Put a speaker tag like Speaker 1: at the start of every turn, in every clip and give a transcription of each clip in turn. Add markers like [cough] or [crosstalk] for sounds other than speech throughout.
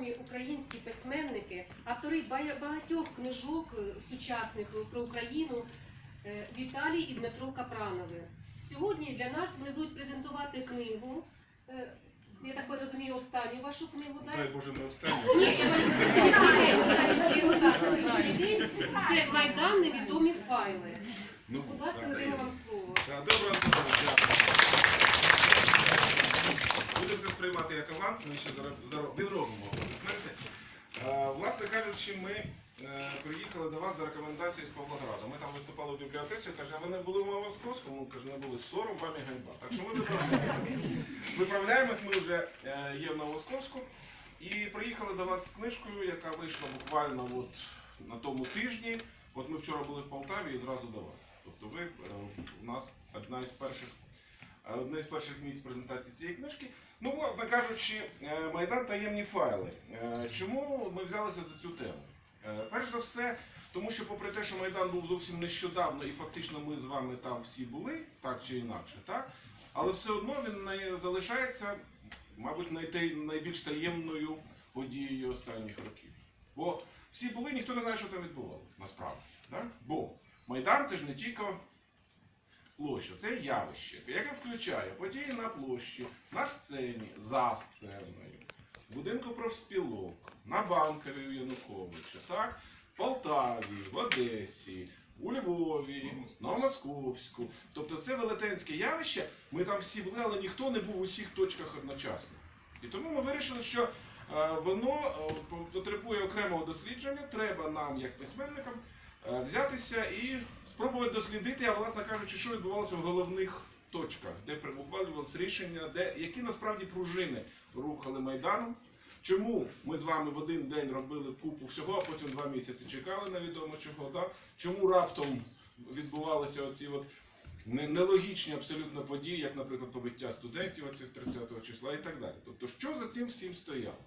Speaker 1: відомі українські письменники, автори багатьох книжок е, сучасних про Україну е, Віталій і Дмитро Капранови. Сьогодні для нас вони будуть презентувати книгу. е, Я так розумію, останню вашу книгу.
Speaker 2: Дай Боже, не останнє.
Speaker 1: Ні, я сьогоднішній день, останню. Це Майдан невідомі файли.
Speaker 2: Ну,
Speaker 1: Будь ласка, надаємо вам слово.
Speaker 2: Доброго дякую. Будемо це сприймати як аванс, ми ще відробимо аплодисменти. Е, Власне кажучи, ми е, приїхали до вас за рекомендацією з Павлограда. Ми там виступали в бібліотеці, каже, а ви не були в Московському? Каже, не були сором, вам і ганьба. Так що ми виправляємось. Виправляємось, ми вже е, є в Новосковську. І приїхали до вас з книжкою, яка вийшла буквально от на тому тижні. От ми вчора були в Полтаві і зразу до вас. Тобто ви у нас одна із перших, одне із перших місць презентації цієї книжки. Ну, власне кажучи, е, Майдан таємні файли. Е, Чому ми взялися за цю тему? Е, Перш за все, тому що попри те, що Майдан був зовсім нещодавно, і фактично ми з вами там всі були, так чи інакше, так? Але все одно він залишається, мабуть, найбільш таємною подією останніх років. Бо всі були, ніхто не знає, що там відбувалося насправді. Так? Бо Майдан це ж не тільки площа, це явище, яке включає події на площі, на сцені, за сценою, в будинку профспілок, на банкові у Януковича, так? в Полтаві, в Одесі, у Львові, на Московську. Тобто це велетенське явище. Ми там всі були, але ніхто не був у всіх точках одночасно. І тому ми вирішили, що е, воно е, потребує окремого дослідження. Треба нам, як письменникам, взятися і спробувати дослідити, а власне кажучи, що відбувалося в головних точках, де ухвалювалися рішення, де які насправді пружини рухали майданом. Чому ми з вами в один день робили купу всього, а потім два місяці чекали невідомо чого? Да? Чому раптом відбувалися оці от нелогічні абсолютно події, як, наприклад, побиття студентів оцих 30 числа і так далі. Тобто, що за цим всім стояло?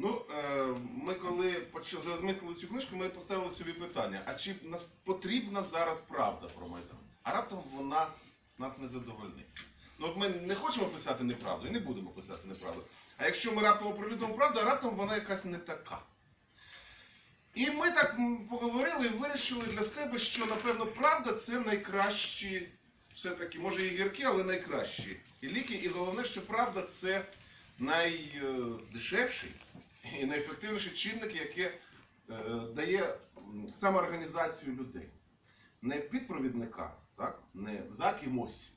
Speaker 3: Ну, е, ми коли почали замислили цю книжку, ми поставили собі питання: а чи нас потрібна зараз правда про Майдан? А раптом вона нас не задовольнить. Ну, от ми не хочемо писати неправду і не будемо писати неправду. А якщо ми раптом оприлюднимо правду, а раптом вона якась не така. І ми так поговорили і вирішили для себе, що напевно правда це найкращі, все-таки, може і гіркі, але найкращі. І ліки, і головне, що правда це найдешевший і найефективніший чинник, яке е, дає самоорганізацію людей. Не під провідника, так? не за кимось.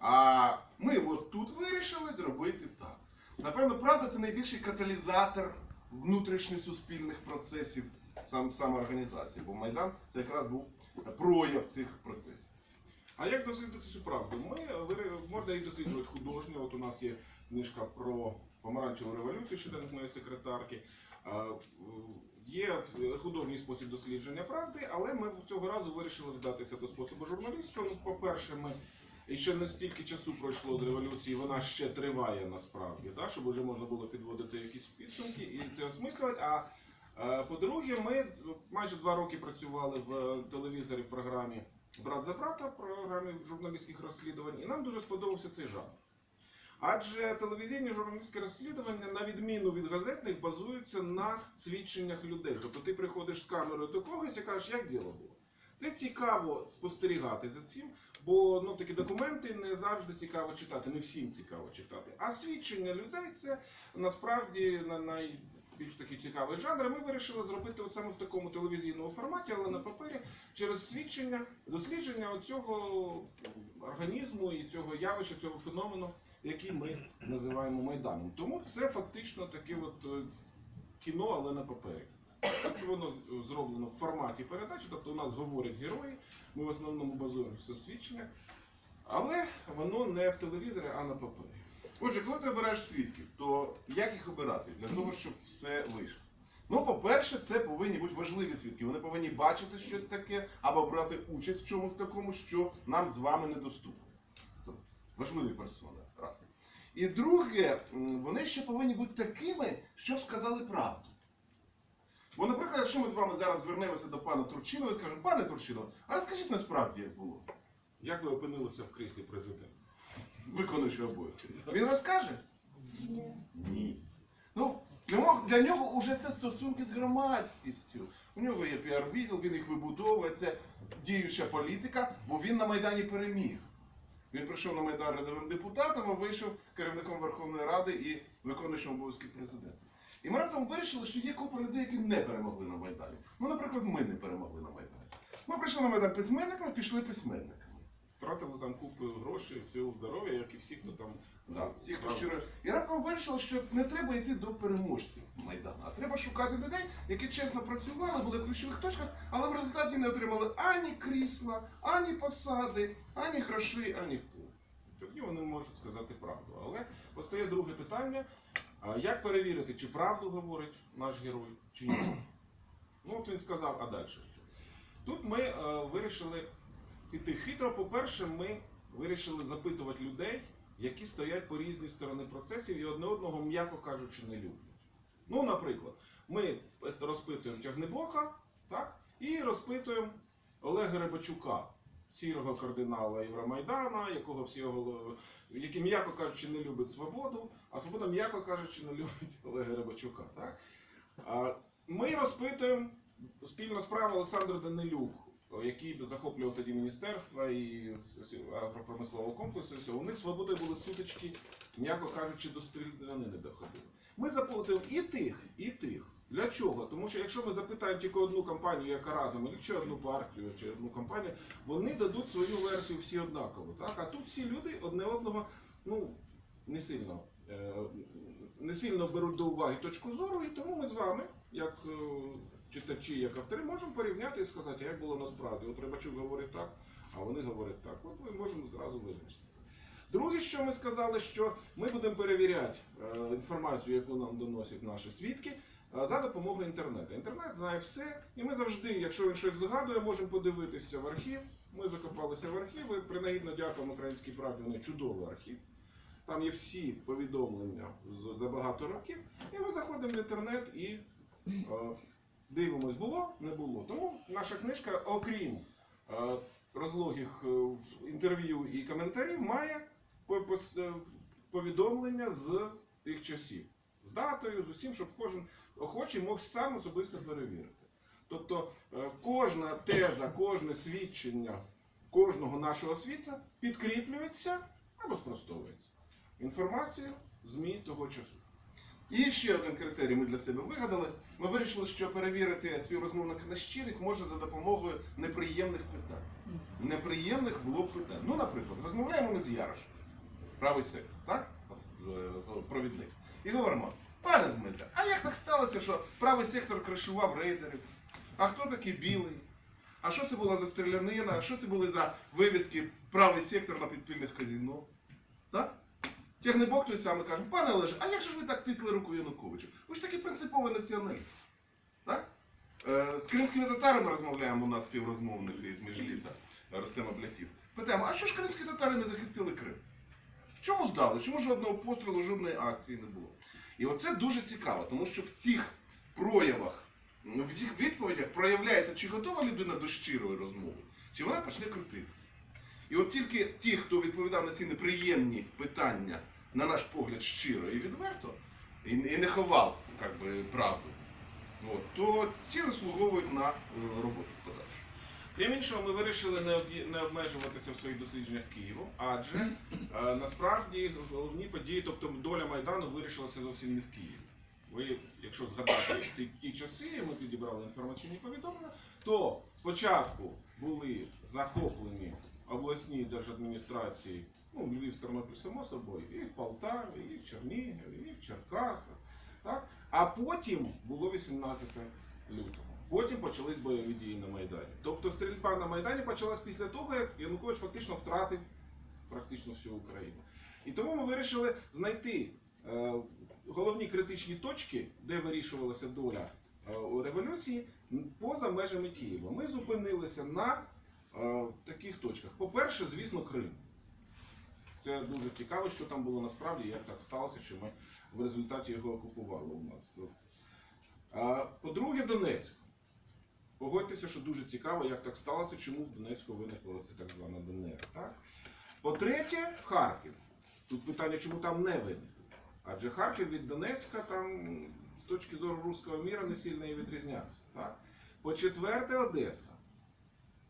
Speaker 3: А ми от тут вирішили зробити так. Напевно, правда, це найбільший каталізатор внутрішньосуспільних процесів сам, самоорганізації, бо Майдан це якраз був прояв цих процесів.
Speaker 2: А як дослідити цю правду? Ми можна її досліджувати художньо. От у нас є книжка про помаранчеву революцію щоденник моєї секретарки. Є художній спосіб дослідження правди, але ми цього разу вирішили вдатися до способу журналістського. Ну, По-перше, ми ще не стільки часу пройшло з революції, вона ще триває насправді, да, щоб вже можна було підводити якісь підсумки і це осмислювати. А по-друге, ми майже два роки працювали в телевізорі в програмі Брат за брата програмі журналістських розслідувань, і нам дуже сподобався цей жанр. Адже телевізійні журналістські розслідування, на відміну від газетних, базуються на свідченнях людей. Тобто ти приходиш з камерою до когось і кажеш, як діло було. Це цікаво спостерігати за цим, бо ну, такі документи не завжди цікаво читати, не всім цікаво читати. А свідчення людей це насправді на найбільш такий цікавий жанр. Ми вирішили зробити от саме в такому телевізійному форматі, але на папері через свідчення, дослідження цього організму і цього явища, цього феномену, який ми називаємо Майданом. Тому це фактично таке от е, кіно, але на папері. Тобто воно зроблено в форматі передачі, тобто у нас говорять герої, ми в основному базуємося на свідченнях, але воно не в телевізорі, а на папері.
Speaker 3: Отже, коли ти обираєш свідків, то як їх обирати для того, щоб все вийшло? Ну, по-перше, це повинні бути важливі свідки. Вони повинні бачити щось таке або брати участь в чомусь такому, що нам з вами недоступно. Тобто важливі персони. І друге, вони ще повинні бути такими, щоб сказали правду. Бо, наприклад, якщо ми з вами зараз звернемося до пана Турчинова і скажемо, пане Турчинов, а розкажіть насправді, як було,
Speaker 2: Як ви опинилися в кріслі президента?
Speaker 3: виконуючи обов'язки. Він розкаже? Ні. Ну, в ньому для нього вже це стосунки з громадськістю. У нього є піар-відділ, він їх вибудовує, це діюча політика, бо він на Майдані переміг. Він прийшов на Майдан рядовим депутатом, а вийшов керівником Верховної Ради і виконуючим обов'язки президента. І ми раптом вирішили, що є купа людей, які не перемогли на Майдані. Ну, наприклад, ми не перемогли на Майдані. Ми прийшли на Майдан письменниками, пішли письменниками.
Speaker 2: Втратили там купу грошей, сил здоров'я, як і всі, хто там
Speaker 3: Да, всі, хто щиро. І раптом вирішили, що не треба йти до переможців Майдану, а треба шукати людей, які чесно працювали, були в ключових точках, але в результаті не отримали ані крісла, ані посади, ані грошей, ані впливу.
Speaker 2: Тоді вони можуть сказати правду. Але постає друге питання: як перевірити, чи правду говорить наш герой, чи ні? Ну, от він сказав, а далі що? Тут ми е, вирішили піти хитро. По-перше, ми вирішили запитувати людей, які стоять по різні сторони процесів і одне одного, м'яко кажучи, не люблять. Ну, наприклад, ми розпитуємо Тягнебока, так, і розпитуємо Олега Рибачука, сірого кардинала Євромайдана, якого всі який, м'яко кажучи, не любить свободу, а свобода, м'яко кажучи, не любить Олега Рибачука. Так? Ми розпитуємо спільна справа Олександр Данилюк, який захоплював тоді міністерства і агропромислового комплексу. і все. У них свободою були сутички, м'яко кажучи, до стрілянини доходили. Ми запитуємо і тих, і тих. Для чого? Тому що якщо ми запитаємо тільки одну компанію, яка разом, чи одну партію, чи одну компанію, вони дадуть свою версію всі однаково. Так? А тут всі люди одне одного ну, не сильно, е, не сильно беруть до уваги точку зору, і тому ми з вами, як е, читачі, як автори, можемо порівняти і сказати, як було насправді. От Рибачук говорить так, а вони говорять так. От ми можемо зразу визначитися. Друге, що ми сказали, що ми будемо перевіряти е, інформацію, яку нам доносять наші свідки, е, за допомогою інтернету. Інтернет знає все, і ми завжди, якщо він щось згадує, можемо подивитися в архів. Ми закопалися в архіви. Принагідно дякуємо українській правді, вони чудовий архів. Там є всі повідомлення за багато років. І ми заходимо в інтернет і е, дивимось, було, не було. Тому наша книжка, окрім е, розлогих е, інтерв'ю і коментарів, має е, повідомлення з тих часів. З датою, з усім, щоб кожен охочий мог сам особисто перевірити. Тобто е, кожна теза, кожне свідчення кожного нашого світа підкріплюється або спростовується. Інформацію ЗМІ того часу.
Speaker 3: І ще один критерій ми для себе вигадали. Ми вирішили, що перевірити співрозмовника на щирість можна за допомогою неприємних питань. Неприємних в лоб питань. Ну, наприклад, розмовляємо ми з Ярош, правий сектор, так? Е, Провідник. І говоримо, пане Дмитре, а як так сталося, що правий сектор кришував рейдерів? А хто такий білий? А що це була за стрілянина? А що це були за вивіски правий сектор на підпільних казіно? Так? Тягнебок той самий каже, пане Олеже, а як же ви так тисли руку Януковичу? Ви ж такий принциповий націоналіст. Так? Е, з кримськими татарами розмовляємо у нас співрозмовник із Міжліса Ростема Блятів. Питаємо, а що ж кримські татари не захистили Крим? Чому здали? Чому жодного пострілу, жодної акції не було? І оце дуже цікаво, тому що в цих проявах, в цих відповідях проявляється, чи готова людина до щирої розмови, чи вона почне крутитися. І от тільки ті, хто відповідав на ці неприємні питання, на наш погляд, щиро і відверто, і, і не ховав як би, правду, от, то ці заслуговують на е, роботу подальшу.
Speaker 2: Крім іншого, ми вирішили не, обмежуватися в своїх дослідженнях Києвом, адже е, насправді головні події, тобто доля Майдану вирішилася зовсім не в Києві. Ви, якщо згадати ті, ті часи, ми підібрали інформаційні повідомлення, то спочатку були захоплені обласні держадміністрації, ну, Львів, Тернопіль, само собою, і в Полтаві, і в Чернігові, і в Черкасах. Так? А потім було 18 лютого. Потім почались бойові дії на Майдані. Тобто стрільба на Майдані почалась після того, як Янукович фактично втратив практично всю Україну. І тому ми вирішили знайти е, головні критичні точки, де вирішувалася доля е, революції, поза межами Києва. Ми зупинилися на е, таких точках. По-перше, звісно, Крим. Це дуже цікаво, що там було насправді, як так сталося, що ми в результаті його окупували у нас. По-друге, Донецьк. Погодьтеся, що дуже цікаво, як так сталося, чому в Донецьку виникла це так звана ДНР. По-третє, Харків. Тут питання, чому там не виникло. Адже Харків від Донецька там точки зору руського міра не сильно і відрізнявся. Так? По четверте, Одеса.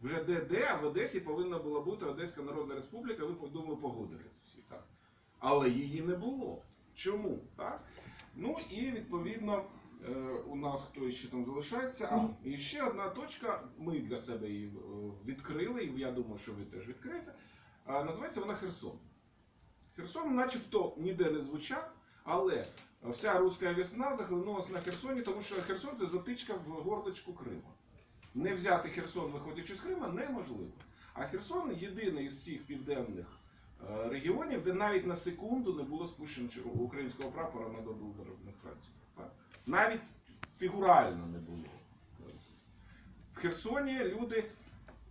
Speaker 2: Вже де де, а в Одесі повинна була бути Одеська Народна Республіка, ви думаю, погодились всі. Так? Але її не було. Чому? Так? Ну і відповідно е, у нас хто ще там залишається. А і ще одна точка, ми для себе її е, відкрили, і я думаю, що ви теж відкриєте. А, називається вона Херсон. Херсон, начебто, ніде не звучав, але вся руська весна захлинулася на Херсоні, тому що Херсон це затичка в горличку Крима. Не взяти Херсон, виходячи з Крима, неможливо. А Херсон єдиний із цих південних е, регіонів, де навіть на секунду не було спущено українського прапора на добу демонстрацію. Навіть фігурально не було. В Херсоні люди,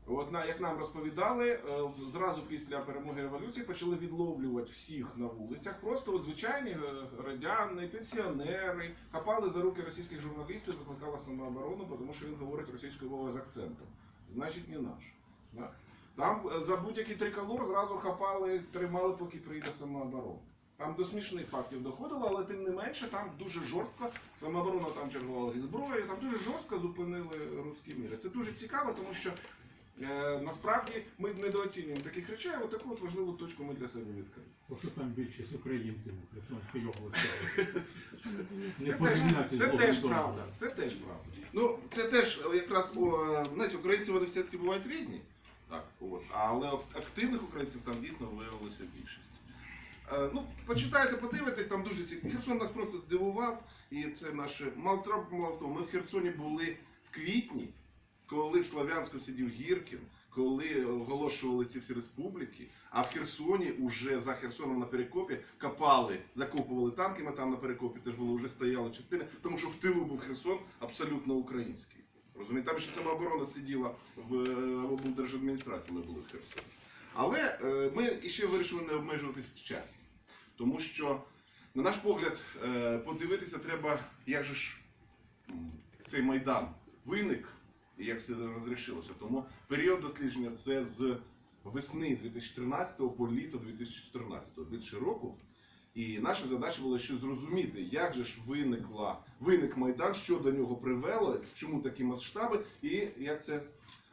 Speaker 2: от як нам розповідали, е, зразу після перемоги революції почали відловлювати всіх на вулицях. Просто от звичайні е, громадяни, пенсіонери хапали за руки російських журналістів, викликала самооборону, тому що він говорить російською мовою з акцентом. Значить, не наш. Там е, за будь-який триколор зразу хапали, тримали, поки прийде самооборона. Там до смішних фактів доходило, але тим не менше там дуже жорстко, самооборона там чергувала зі зброєю, там дуже жорстко зупинили руські міри. Це дуже цікаво, тому що насправді ми недооцінюємо таких речей, а от таку от важливу точку ми для себе відкрили.
Speaker 4: Просто там більшість українців у Херсонській області. [laughs] Не
Speaker 2: Це теж, це теж правда. Це теж правда.
Speaker 3: Ну, це теж е, якраз о, знаєте, українці вони все-таки бувають різні. Так, от. Але активних українців там дійсно виявилося більшість. Е, ну, почитайте, подивитесь, там дуже цікаво. Херсон нас просто здивував, і це наше мало трап- мало в. Ми в Херсоні були в квітні, коли в Слов'янську сидів Гіркін, коли оголошували ці всі республіки, а в Херсоні уже за Херсоном на перекопі копали, закопували танки, ми там на перекопі теж були, вже стояли частини, тому що в тилу був Херсон абсолютно український. Розумієте, там ще самооборона сиділа в е, облдержадміністрації, ми були в Херсоні. Але е, ми ще вирішили не обмежуватись в часі. Тому що, на наш погляд, е, подивитися треба, як же ж цей майдан виник як все розрішилося. Тому період дослідження це з весни 2013 по літо 2014, більше року. І наша задача була ще зрозуміти, як же ж виникла, виник майдан, що до нього привело, чому такі масштаби, і як це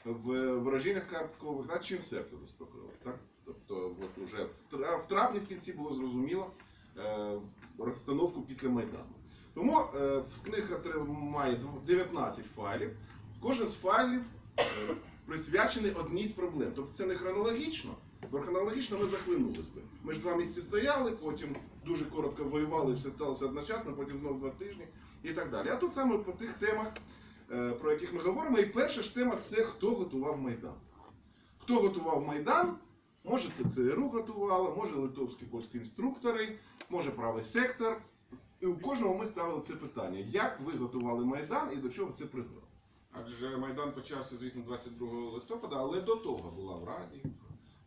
Speaker 3: в вираженнях карткових, да, чим серце заспокоїло. Так? Тобто, от уже в, тра- в травні в кінці було зрозуміло е, розстановку після Майдану. Тому е, книга має дв- 19 файлів. Кожен з файлів е, присвячений одній з проблем. Тобто це не хронологічно, бо хронологічно ми захлинулись би. Ми ж два місяці стояли, потім дуже коротко воювали, і все сталося одночасно, потім знову два тижні і так далі. А тут саме по тих темах, е, про яких ми говоримо. І перша ж тема це хто готував Майдан. Хто готував Майдан? Може це ЦРУ готувало, може литовські польські інструктори, може правий сектор. І у кожного ми ставили це питання: як ви готували Майдан і до чого це призвело?
Speaker 2: Адже Майдан почався, звісно, 22 листопада, але до того була в Раді.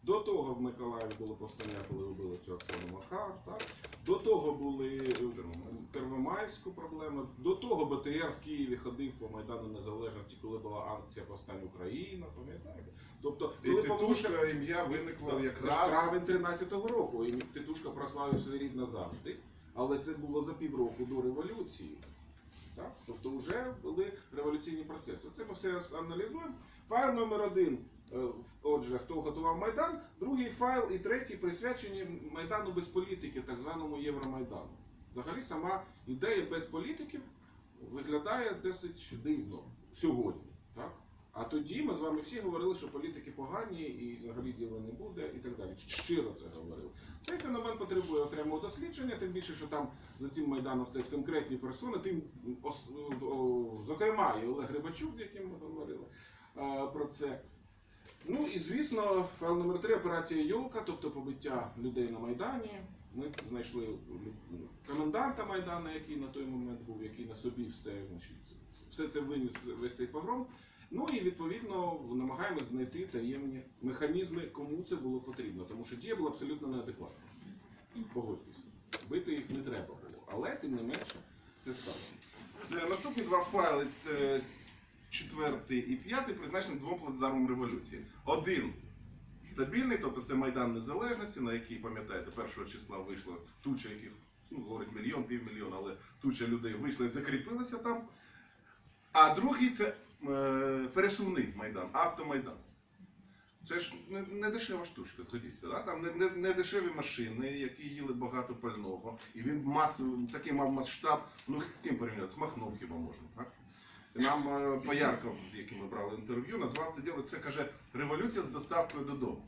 Speaker 2: До того в Миколаєві було повстання, коли вбили цю Оксану Махар. Так? До того були в Первомайську проблеми. До того БТР в Києві ходив по Майдану Незалежності, коли була акція Повстань Україна, пам'ятаєте? Тобто, коли
Speaker 3: Титушка ім'я виникло
Speaker 2: Так, Це
Speaker 3: якраз.
Speaker 2: травень 13-го року, і Титушка прославив свій рід назавжди, але це було за півроку до революції. Так? Тобто вже були революційні процеси. Це ми все аналізуємо. Файл номер один. е, Отже, хто готував Майдан, другий файл і третій присвячені Майдану без політики, так званому Євромайдану. Взагалі сама ідея без політиків виглядає досить дивно сьогодні. Так? А тоді ми з вами всі говорили, що політики погані і взагалі діла не буде, і так далі. Щиро це говорили. Цей феномен потребує окремого дослідження, тим більше, що там за цим майданом стоять конкретні персони, тим зокрема і Олег Грибачук, з яким ми говорили е, про це. Ну і звісно, файл номер 3 операція Йолка, тобто побиття людей на Майдані. Ми знайшли коменданта Майдану, який на той момент був, який на собі все, все це виніс весь цей погром. Ну і відповідно намагаємося знайти таємні механізми, кому це було потрібно, тому що дія була абсолютно неадекватна. Погодьтеся, бити їх не треба було, але тим не менше це сталося.
Speaker 3: Е, Наступні два файли, е, четвертий і п'ятий, призначені двом плацдармам революції. Один стабільний, тобто це Майдан Незалежності, на який, пам'ятаєте, першого числа вийшла туча яких ну, говорить мільйон, півмільйона, але туча людей вийшла і закріпилася там. А другий це пересувний майдан, автомайдан. Це ж не, не дешева штучка, згодіться. Да? Там не, не, не дешеві машини, які їли багато пального. І він масовий, такий мав масштаб, ну з ким порівняти? З Махном хіба можна, так? Нам е, Поярков, з яким ми брали інтерв'ю, назвав це діло, це каже, революція з доставкою додому.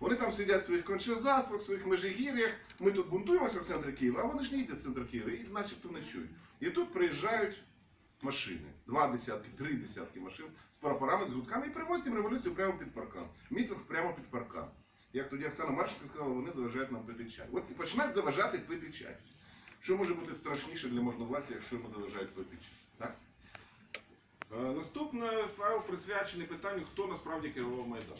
Speaker 3: Вони там сидять в своїх кончезаспах, в своїх межигір'ях. Ми тут бунтуємося в центрі Києва, а вони ж не їздять в центр Києва і начебто не чують. І тут приїжджають машини, два десятки, три десятки машин з прапорами, з гудками і привозять революцію прямо під паркан. Мітинг прямо під паркан. Як тоді Оксана Марченко сказала, вони заважають нам пити чай. От і починають заважати пити чай. Що може бути страшніше для можновладця, якщо йому заважають пити чай? Так?
Speaker 2: Е, Наступний файл присвячений питанню, хто насправді керував Майданом.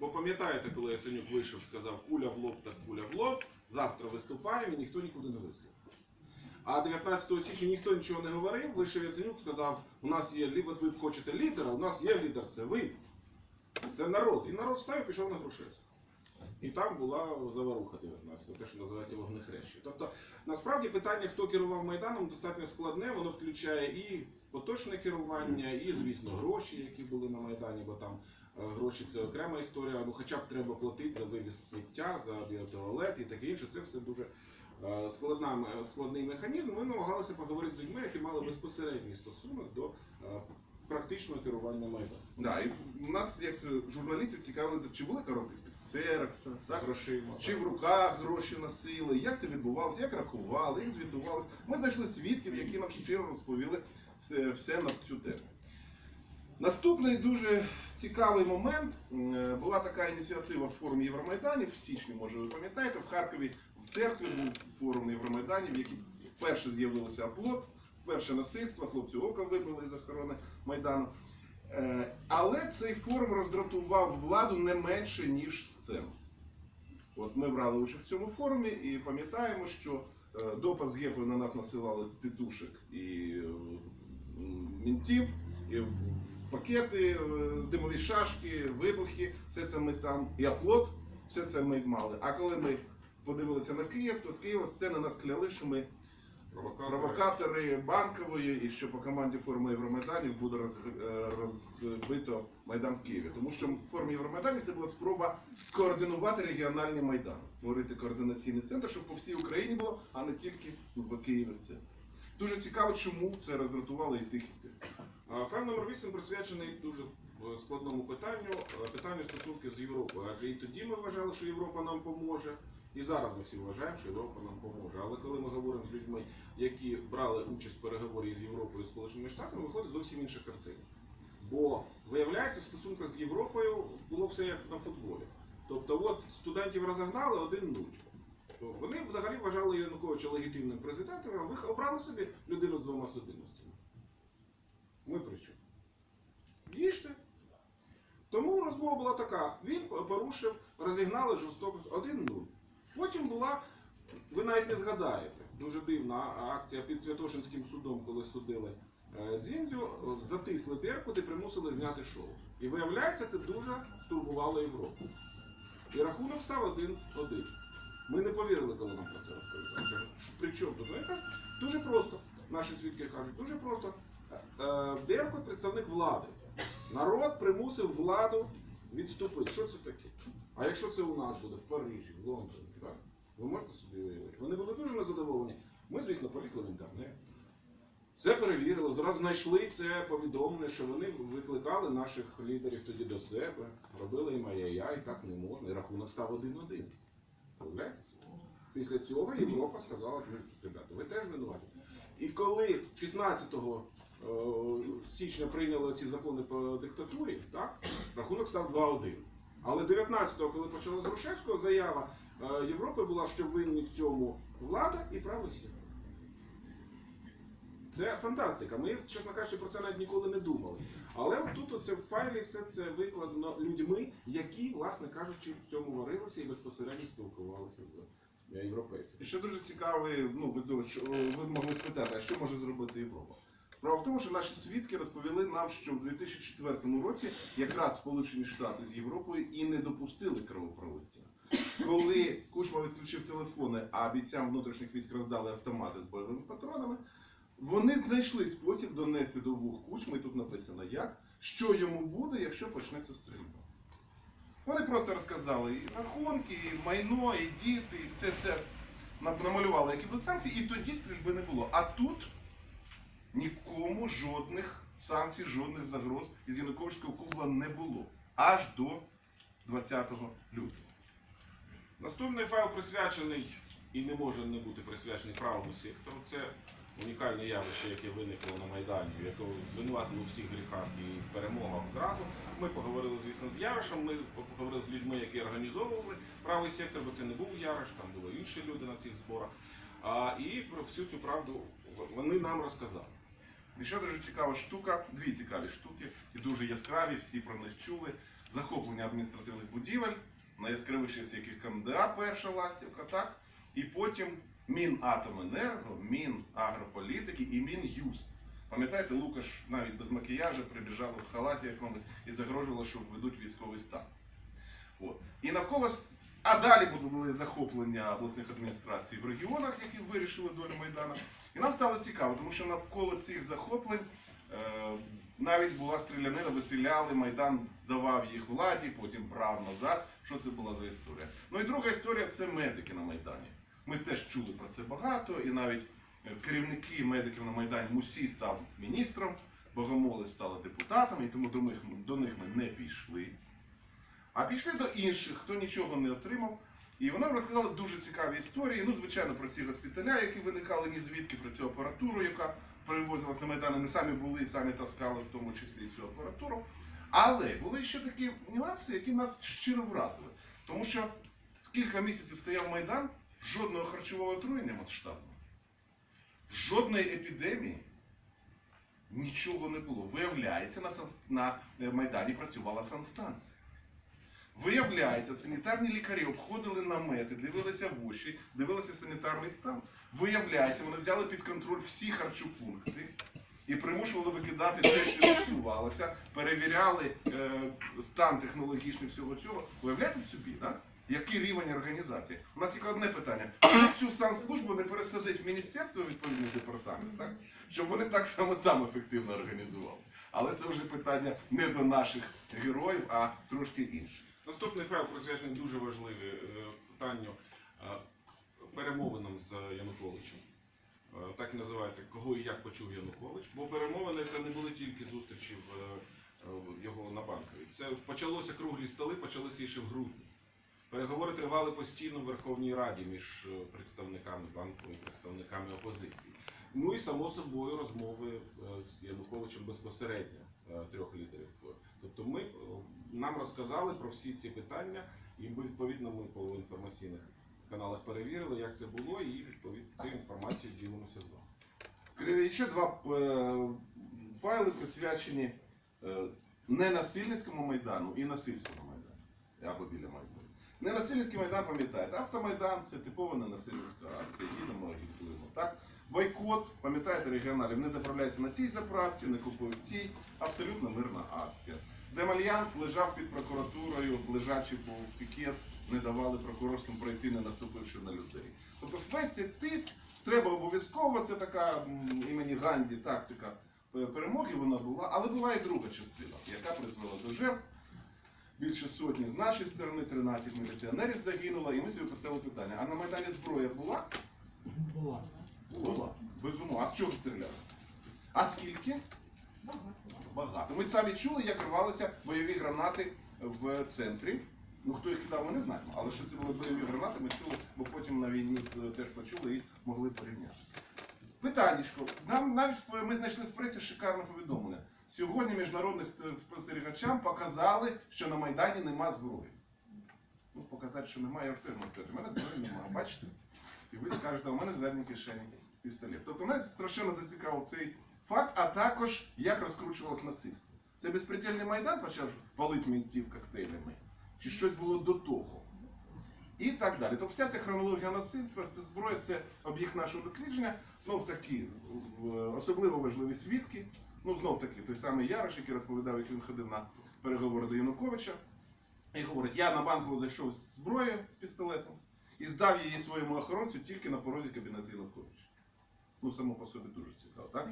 Speaker 2: Бо пам'ятаєте, коли Яценюк вийшов, сказав куля в лоб, так куля в лоб, завтра виступаємо і ніхто нікуди не виступив. А 19 січня ніхто нічого не говорив, вийшов Яценюк, сказав, у нас є от ви хочете лідера, у нас є лідер, це ви. Це народ. І народ став і пішов на Грушевську. І там була заваруха 19, те, що називається вогнехрещі. Тобто, насправді питання, хто керував Майданом, достатньо складне, воно включає і поточне керування, і, звісно, гроші, які були на Майдані, бо там е, гроші це окрема історія. Ну, хоча б треба платити за вивіз сміття, за біотуалет і таке інше. Це все дуже складна, е, складний механізм. Ми намагалися поговорити з людьми, які мали безпосередній стосунок до е, практичного керування Майданом.
Speaker 3: Да, і у нас, як е, журналістів, цікавили, чи були коробки з-під Ксерокса, так?
Speaker 2: Грошима.
Speaker 3: Чи в руках гроші носили, як це відбувалося, як рахували, як звітували. Ми знайшли свідків, які нам щиро розповіли все, все на цю тему. Наступний дуже цікавий момент. Е, Була така ініціатива в форумі Євромайданів в січні, може ви пам'ятаєте, в Харкові церкві був форум Євромайданів, в який вперше з'явилося оплот, перше насильство, хлопці ока вибили з охорони Майдану. Е, Але цей форум роздратував владу не менше, ніж сцену. От ми брали участь в цьому форумі і пам'ятаємо, що е, допас гепою на нас насилали титушек і мінтів, і пакети, е, димові шашки, вибухи, все це ми там, і оплот, все це ми мали. А коли ми подивилися на Київ, то з Києва сцени нас кляли, що ми провокатори банкової, і що по команді форми Євромайданів буде роз- е, розбито Майдан в Києві. Тому що в формі Євромайданів це була спроба координувати регіональні майдани, створити координаційний центр, щоб по всій Україні було, а не тільки в Києві в центрі. Дуже цікаво, чому це роздратувало і тих, і тих.
Speaker 2: Файл номер 8 присвячений дуже е, складному питанню, е, питанню стосунків з Європою. Адже і тоді ми вважали, що Європа нам поможе, і зараз ми всі вважаємо, що Європа нам поможе. Але коли ми говоримо з людьми, які брали участь в переговорі з Європою і Сполученими Штатами, виходить зовсім інша картина. Бо виявляється, в стосунках з Європою було все як на футболі. Тобто, от студентів розогнали один нуль. Вони взагалі вважали Януковича легітимним президентом, а ви обрали собі людину з двома судимостями. Ми при чому? Їжте. Тому розмова була така. Він порушив, розігнали жорстоко 1-0. Навіть не згадаєте, дуже дивна акція під Святошинським судом, коли судили е, Дзіндзю, затисли Беркут і примусили зняти шоу. І виявляється, це дуже стурбувало Європу. І рахунок став 1-1. Ми не повірили, коли нам про це розповідали. При чому тут? Вони кажуть, дуже просто. Наші свідки кажуть, дуже просто. Беркут представник влади. Народ примусив владу відступити. Що це таке? А якщо це у нас буде в Парижі, в Лондоні, так? Ви можете собі уявити? Вони були дуже незадоволені. Ми, звісно, полізли в інтернет. Це перевірили, зараз знайшли це повідомлення, що вони викликали наших лідерів тоді до себе, робили їм ай-яй-яй, так не можна. І рахунок став 1-1. Після цього Європа сказала, «Ну, ребята, ви теж винуваті. І коли 16 е, січня прийняли ці закони по диктатурі, так, рахунок став 2-1. Але 19-го, коли почала з Грушевського заява Європи була, що винні в цьому влада і правий сектор. Це фантастика. Ми, чесно кажучи, про це навіть ніколи не думали. Але от тут оце в файлі все це викладено людьми, які, власне кажучи, в цьому варилися і безпосередньо спілкувалися з е, європейцями.
Speaker 3: І ще дуже цікавий, ну ви що ви могли спитати, а що може зробити Європа? Справа в тому, що наші свідки розповіли нам, що в 2004 році якраз Сполучені Штати з Європою і не допустили кровопролиття. Коли Кучма відключив телефони, а бійцям внутрішніх військ роздали автомати з бойовими патронами, вони знайшли спосіб донести до вух Кучми, і тут написано як, що йому буде, якщо почнеться стрільба. Вони просто розказали і рахунки, і майно, і діти, і все це намалювали, які будуть санкції, і тоді стрільби не було. А тут ні в кому жодних санкцій, жодних загроз із Януковського кугла не було. Аж до 20 лютого.
Speaker 2: Наступний файл присвячений і не може не бути присвячений правому сектору. Це унікальне явище, яке виникло на Майдані, яке звинуватили у всіх гріхах і в перемогах зразу. Ми поговорили, звісно, з Ярошем, ми поговорили з людьми, які організовували правий сектор, бо це не був Ярош, там були інші люди на цих зборах. А, і про всю цю правду вони нам розказали.
Speaker 3: І ще дуже цікава штука, дві цікаві штуки, і дуже яскраві, всі про них чули. Захоплення адміністративних будівель, найяскравіше з яких КМДА перша ластівка, так? І потім Мінатоменерго, Мінагрополітики і Мін'юз. Пам'ятаєте, Лукаш навіть без макіяжу прибіжав в халаті якомусь і загрожувало, що введуть військовий стан. От. І навколо а далі були захоплення обласних адміністрацій в регіонах, які вирішили долю Майдану. І нам стало цікаво, тому що навколо цих захоплень е, навіть була стрілянина, виселяли, Майдан здавав їх владі, потім брав назад. Що це була за історія? Ну і друга історія це медики на Майдані. Ми теж чули про це багато, і навіть е, керівники медиків на Майдані Мусій став міністром, Богомолець стала депутатом, і тому до них, до них ми не пішли. А пішли до інших, хто нічого не отримав. І вони розказали дуже цікаві історії. Ну, звичайно, про ці госпіталя, які виникали ні звідки, про цю апаратуру, яка перевозилась на Майдан. Вони самі були самі таскали, в тому числі цю апаратуру. Але були ще такі нюанси, які нас щиро вразили. Тому що кілька місяців стояв Майдан, жодного харчового отруєння масштабного, жодної епідемії. Нічого не було. Виявляється, на, на е, Майдані працювала санстанція. Виявляється, санітарні лікарі обходили намети, дивилися в очі, дивилися санітарний стан. Виявляється, вони взяли під контроль всі харчопункти і примушували викидати те, що зіпсувалося, перевіряли е, стан технологічний всього цього. Уявляєте собі, да? який рівень організації? У нас тільки одне питання: цю санслужбу не пересадить в міністерство відповідний департамент, так? щоб вони так само там ефективно організували. Але це вже питання не до наших героїв, а трошки інше.
Speaker 2: Наступний файл присвячений дуже важливі е, питанню е, перемовинам з Януковичем. Е, Так і називається Кого і як почув Янукович. Бо перемовини це не були тільки зустрічі в його на банковій. Це почалося круглі столи, почалися ще в грудні. Переговори тривали постійно в Верховній Раді між представниками банку і представниками опозиції. Ну і само собою розмови з Януковичем безпосередньо трьох лідерів. Тобто ми е, нам розказали про всі ці питання, і ми, відповідно ми по інформаційних каналах перевірили, як це було, і відповідно цю інформацію ділимося з вами.
Speaker 3: Ще два е, файли присвячені е, ненасильницькому майдану і насильському майдану. Або біля майдану. Ненасильницький майдан, пам'ятаєте, автомайдан це типова ненасильницька акція. Їдемо, агітуємо. Так? Бойкот, пам'ятаєте, регіоналів не заправляйся на цій заправці, не купуй цій. Абсолютно мирна акція. Демальянс лежав під прокуратурою, лежачи був пікет, не давали прокурорствам пройти, не наступивши на людей. Тобто весь цей тиск треба обов'язково, це така імені Ганді тактика перемоги вона була, але була і друга частина, яка призвела до жертв. Більше сотні з нашої сторони, 13 міліціонерів загинуло, і ми собі поставили питання: а на Майдані зброя була?
Speaker 4: Була.
Speaker 3: Була. Безумовно. А з чого стріляли? А скільки? Багато. Ми самі чули, як рвалися бойові гранати в центрі. Ну хто їх кидав, ми не знаємо. Але що це були бойові гранати, ми чули, бо потім на війні е, теж почули і могли порівняти. Питаннячко. Нам навіть ми знайшли в пресі шикарне повідомлення. Сьогодні міжнародним спостерігачам показали, що на Майдані нема зброї. Ну, показати, що немає, я теж можу сказати. У мене зброї немає, бачите? І ви скажете, у мене в задній кишені пістолет. Тобто мене страшенно зацікавив цей факт, а також як розкручувалось насильство. Це безпредельний майдан почав палити мінтів коктейлями, чи щось було до того. І так далі. Тобто вся ця хронологія насильства, це зброя, це об'єкт нашого дослідження. Знов таки, в- особливо важливі свідки. Ну, знов таки, той самий Ярош, який розповідав, як він ходив на переговори до Януковича. і говорить, я на банку зайшов з зброєю з пістолетом і здав її своєму охоронцю тільки на порозі кабінету Януковича. Ну, само по собі дуже цікаво, так?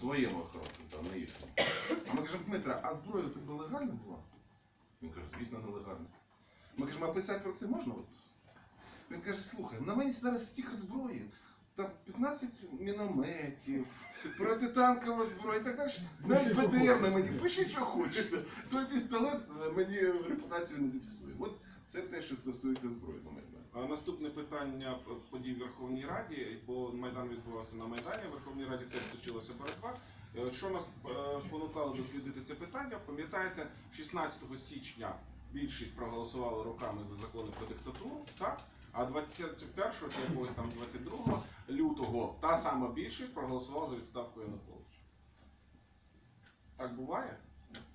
Speaker 3: Своєму охоронцю, там, не їхньому. А ми кажемо, Дмитра, а зброя у тебе легальна була? Він каже, звісно, нелегальна. Ми кажемо, а писати про це можна? От? Він каже, слухай, на мені зараз стільки зброї. Там 15 мінометів, протитанкова зброя і так далі. Навіть БТР на мені. Пишіть, що хочете. Той пістолет е, мені репутацію не зіпсує. От це те, що стосується мене.
Speaker 2: А Наступне питання подій в Верховній Раді, бо Майдан відбувався на Майдані. В Верховній Раді теж точилася боротьба. Е, Що нас е, спонукало дослідити це питання? Пам'ятаєте, 16 січня більшість проголосувала руками за закони про диктатуру, так? А 21 чи якогось там 22 лютого та сама більшість проголосувала за відставку Януковича. Так буває?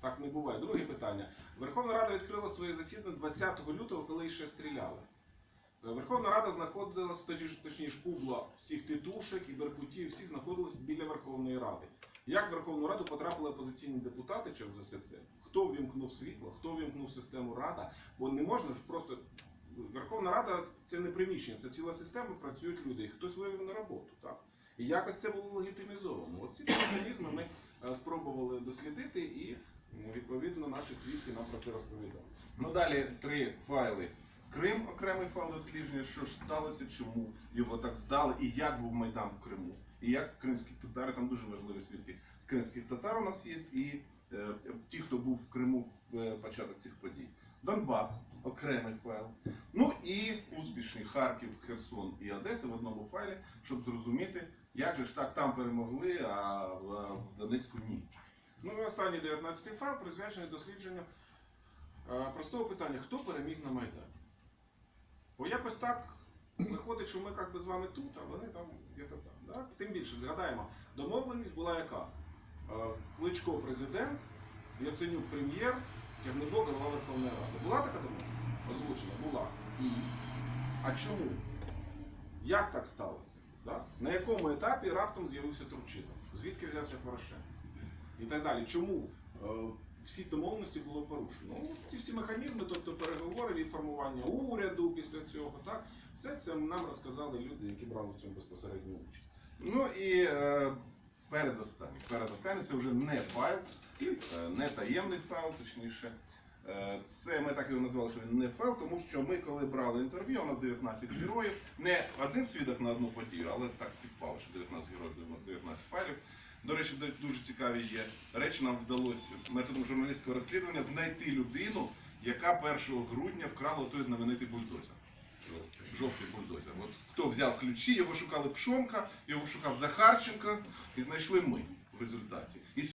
Speaker 2: Так не буває. Друге питання. Верховна Рада відкрила своє засідання 20 лютого, коли ще стріляли. Е, Верховна Рада знаходилась, точніше, кубла всіх титушек і беркутів, всіх знаходились біля Верховної Ради. Як в Верховну Раду потрапили опозиційні депутати через усе це? Хто ввімкнув світло, хто ввімкнув систему Рада? Бо не можна ж просто. Верховна Рада це не приміщення, це ціла система, працюють люди, і хтось вивів на роботу. Так? І якось це було легітимізовано. От ці механізми ми е, спробували дослідити і відповідно наші свідки нам про це розповідали.
Speaker 3: Ну далі три файли. Крим окремий файл дослідження, що ж сталося, чому його так здали, і як був Майдан в Криму. І як кримські татари, там дуже важливі свідки. З кримських татар у нас є і е, ті, хто був в Криму в е, початок цих подій. Донбас, окремий файл. Ну і успішні Харків, Херсон і Одеса в одному файлі, щоб зрозуміти, як же ж так там перемогли, а в, Донецьку ні.
Speaker 2: Ну і останній 19-й файл присвячений дослідженню е, простого питання: хто переміг на Майдані? Бо якось так виходить, що ми як би з вами тут, а вони там где-то там. Да? Тим більше згадаємо, домовленість була яка? Е, Кличко президент, Яценюк прем'єр, Тягнебок голова Верховної Ради. Була така домовленість? Озвучена, була. І. А чому? Як так сталося? Да? На якому етапі раптом з'явився Турчинов? Звідки взявся Порошенко? і так далі. Чому е, всі домовленості було порушено? Ну, ці всі механізми, тобто переговори і формування уряду після цього, так все це нам розказали люди, які брали в цьому безпосередню участь.
Speaker 3: Ну і е, передостанній. Передостанній це вже не файл, е, не таємний файл, точніше. Е, Це ми так його назвали, що він не файл, тому що ми, коли брали інтерв'ю, у нас 19 героїв, не один свідок на одну подію, але так співпало, що 19 героїв, 19 файлів. До речі, дуже цікаві є речі. Нам вдалося методом журналістського розслідування знайти людину, яка 1 грудня вкрала той знаменитий бульдозер. Жовтий бульдозер. От хто взяв ключі, його шукали Пшонка, його шукав Захарченко і знайшли ми в результаті.